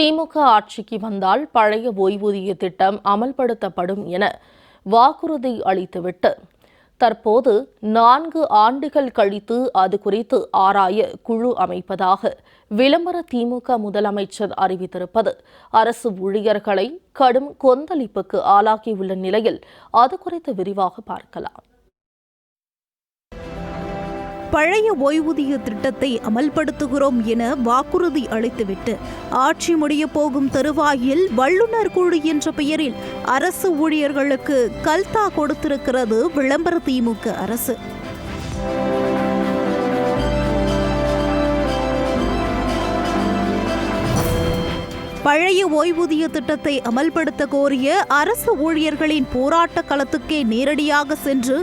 திமுக ஆட்சிக்கு வந்தால் பழைய ஓய்வூதிய திட்டம் அமல்படுத்தப்படும் என வாக்குறுதி அளித்துவிட்டு தற்போது நான்கு ஆண்டுகள் கழித்து அது குறித்து ஆராய குழு அமைப்பதாக விளம்பர திமுக முதலமைச்சர் அறிவித்திருப்பது. அரசு ஊழியர்களை கடும் கொந்தளிப்புக்கு ஆளாக்கியுள்ள நிலையில் அது குறித்து விரிவாக பார்க்கலாம். பழைய ஓய்வூதிய திட்டத்தை அமல்படுத்துகிறோம் என வாக்குறுதி அளித்துவிட்டு ஆட்சி முடிய போகும் தருவாயில் வல்லுநர் குழு என்ற பெயரில் அரசு ஊழியர்களுக்கு கல்தா கொடுத்திருக்கிறது விளம்பர திமுக அரசு. பழைய ஓய்வூதிய திட்டத்தை அமல்படுத்த கோரிய அரசு ஊழியர்களின் போராட்ட களத்துக்கே நேரடியாக சென்று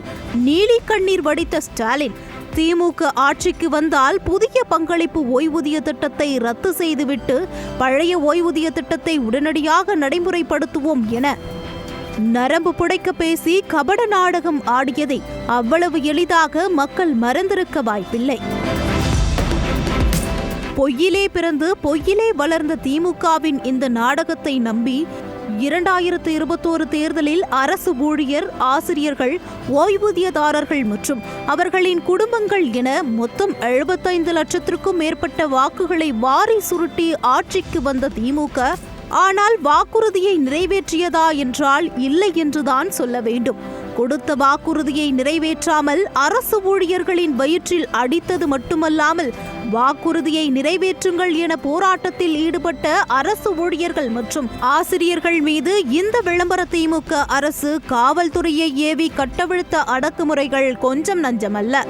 நீலி கண்ணீர் வடித்த ஸ்டாலின் திமுக ஆட்சிக்கு வந்தால் புதிய பங்களிப்பு ஓய்வூதிய திட்டத்தை ரத்து செய்துவிட்டு பழைய ஓய்வூதிய திட்டத்தை உடனடியாக நடைமுறைப்படுத்துவோம் என நரம்பு புடைக்க பேசி கபட நாடகம் ஆடியதை அவ்வளவு எளிதாக மக்கள் மறந்திருக்க வாய்ப்பில்லை. பொய்யிலே பிறந்து பொய்யிலே வளர்ந்த திமுகவின் இந்த நாடகத்தை நம்பி இரண்டாயிரத்து இருபத்தோரு தேர்தலில் அரசு ஊழியர் ஆசிரியர்கள் ஓய்வூதியதாரர்கள் மற்றும் அவர்களின் குடும்பங்கள் என மொத்தம் எழுபத்தைந்து லட்சத்திற்கும் மேற்பட்ட வாக்குகளை வாரி சுருட்டி ஆட்சிக்கு வந்த திமுக ஆனால் வாக்குறுதியை நிறைவேற்றியதா என்றால் இல்லை என்றுதான் சொல்ல வேண்டும். கொடுத்த வாக்குறுதியை நிறைவேற்றாமல் அரசு ஊழியர்களின் வயிற்றில் அடித்தது மட்டுமல்லாமல் வாக்குறுதியை நிறைவேற்றுங்கள் என போராட்டத்தில் ஈடுபட்ட அரசு ஊழியர்கள் மற்றும் ஆசிரியர்கள் மீது இந்த விளம்பர திமுக அரசு காவல்துறையை ஏவி கட்டவிழ்த்த அடக்குமுறைகள் கொஞ்சம் நஞ்சமல்ல.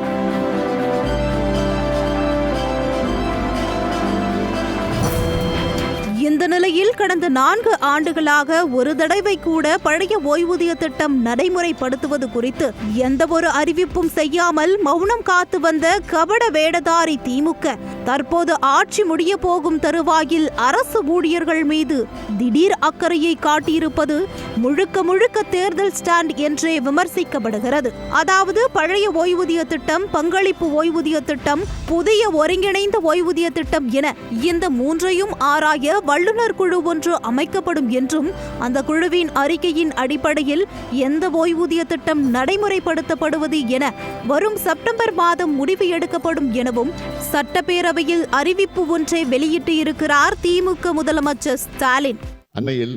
இந்த நிலையில் கடந்த நான்கு ஆண்டுகளாக ஒரு தடவை கூட பழைய ஓய்வூதிய திட்டம் நடைமுறைப்படுத்துவது குறித்து எந்த ஒரு அறிவிப்பும் செய்யாமல் மௌனம் காத்து வந்த கபட வேடதாரி திமுக. தற்போது ஆட்சி முடிய போகும் தருவாயில் அரசு ஊழியர்கள் மீது திடீர் அக்கறையை காட்டியிருப்பது முழுக்க முழுக்க தேர்தல் ஸ்டாண்ட் என்றே விமர்சிக்கப்படுகிறது. அதாவது பழைய ஓய்வூதிய திட்டம் பங்களிப்பு ஓய்வூதிய திட்டம் புதிய ஒருங்கிணைந்த ஓய்வூதிய திட்டம் என இந்த மூன்றையும் ஆராய வல்லுநர் குழு ஒன்று அமைக்கப்படும் என்றும் அந்த குழுவின் அறிக்கையின் அடிப்படையில் எந்த ஓய்வூதிய திட்டம் நடைமுறைப்படுத்தப்படுவது என வரும் செப்டம்பர் மாதம் முடிவு எடுக்கப்படும் எனவும் சட்டப்பேரவையில் அறிவிப்பு ஒன்றை வெளியிட்டு இருக்கிறார் திமுக முதலமைச்சர் ஸ்டாலின். அண்மையில்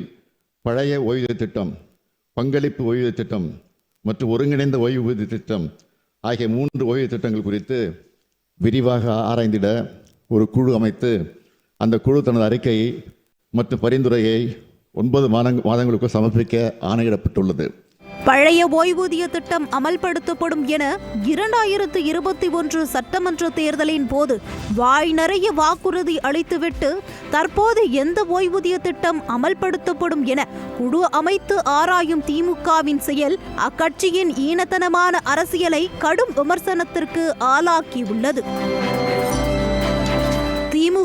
பழைய ஓய்வூதிய திட்டம் பங்களிப்பு ஓய்வூதிய திட்டம் மற்றும் ஒருங்கிணைந்த ஓய்வூதிய திட்டம் ஆகிய மூன்று ஓய்வு திட்டங்கள் குறித்து விரிவாக ஆராய்ந்திட ஒரு குழு அமைத்து அந்த குழு தனது அறிக்கையை மற்றும் பரிந்துரையை ஒன்பது மாதங் மாதங்களுக்கு சமர்ப்பிக்க ஆணையிடப்பட்டுள்ளது. பழைய ஓய்வூதிய திட்டம் அமல்படுத்தப்படும் என இரண்டாயிரத்து இருபத்தி ஒன்று சட்டமன்ற தேர்தலின் போது வாய் நிறைய வாக்குறுதி அளித்துவிட்டு தற்போது எந்த ஓய்வூதிய திட்டம் அமல்படுத்தப்படும் என குழு அமைத்து ஆராயும் திமுகவின் செயல் அக்கட்சியின் ஈனத்தனமான அரசியலை கடும் விமர்சனத்திற்கு ஆளாக்கியுள்ளது.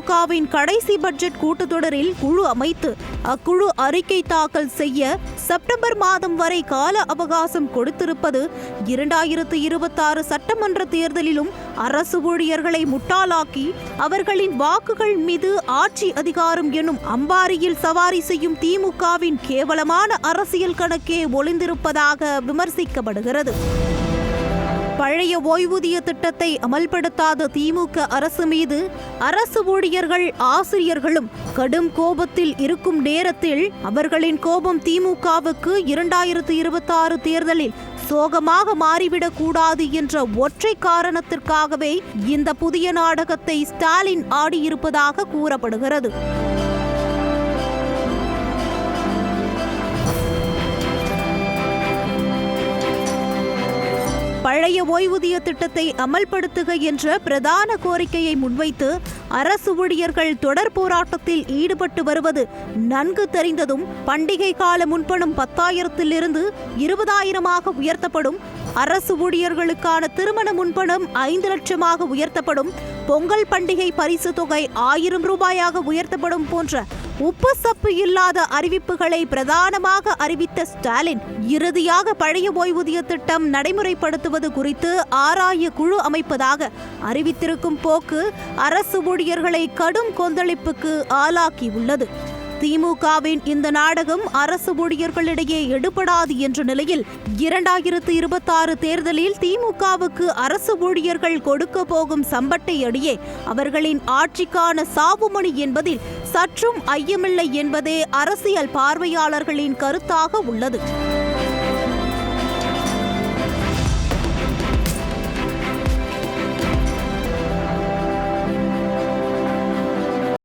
திமுகவின் கடைசி பட்ஜெட் கூட்டத்தொடரில் குழு அமைத்து அக்குழு அறிக்கை தாக்கல் செய்ய செப்டம்பர் மாதம் வரை கால அவகாசம் கொடுத்திருப்பது இரண்டாயிரத்து இருபத்தாறு சட்டமன்ற தேர்தலிலும் அரசு ஊழியர்களை முட்டாளாக்கி அவர்களின் வாக்குகள் மீது ஆட்சி அதிகாரம் எனும் அம்பாரியில் சவாரி செய்யும் திமுகவின் கேவலமான அரசியல் கணக்கே ஒளிந்திருப்பதாக விமர்சிக்கப்படுகிறது. பழைய ஓய்வூதிய திட்டத்தை அமல்படுத்தாத திமுக அரசு மீது அரசு ஊழியர்கள் ஆசிரியர்களும் கடும் கோபத்தில் இருக்கும் நேரத்தில் அவர்களின் கோபம் திமுகவுக்கு இரண்டாயிரத்து இருபத்தாறு தேர்தலில் சோகமாக மாறிவிடக் கூடாது என்ற ஒற்றை காரணத்திற்காகவே இந்த புதிய நாடகத்தை ஸ்டாலின் ஆடியிருப்பதாக கூறப்படுகிறது. ஓய்வூதிய திட்டத்தை அமல்படுத்துக என்ற பிரதான கோரிக்கையை முன்வைத்து அரசு ஊழியர்கள் தொடர் போராட்டத்தில் ஈடுபட்டு வருவது நன்கு தெரிந்ததும் பண்டிகை கால முன்பணம் பத்தாயிரத்திலிருந்து இருபதாயிரமாக உயர்த்தப்படும் அரசு ஊழியர்களுக்கான திருமண முன்பணம் ஐந்து லட்சமாக உயர்த்தப்படும் பொங்கல் பண்டிகை பரிசு தொகை ஆயிரம் ரூபாயாக உயர்த்தப்படும் போன்ற உப்பு சப்பு இல்லாத அறிவிப்புகளை பிரதானமாக அறிவித்த ஸ்டாலின் இறுதியாக பழைய ஓய்வூதிய திட்டம் நடைமுறைப்படுத்துவது குறித்து ஆராய குழு அமைப்பதாக அறிவித்திருக்கும் போக்கு அரசு ஊழியர்களை கடும் கொந்தளிப்புக்கு ஆளாக்கியுள்ளது. திமுகவின் இந்த நாடகம் அரசு ஊழியர்களிடையே எடுபடாது என்ற நிலையில் இரண்டாயிரத்து இருபத்தாறு தேர்தலில் திமுகவுக்கு அரசு ஊழியர்கள் கொடுக்க போகும் சம்பட்டை அடியே அவர்களின் ஆட்சிக்கான சாவுமணி என்பதில் சற்றும் ஐயமில்லை என்பதே அரசியல் பார்வையாளர்களின் கருத்தாக உள்ளது.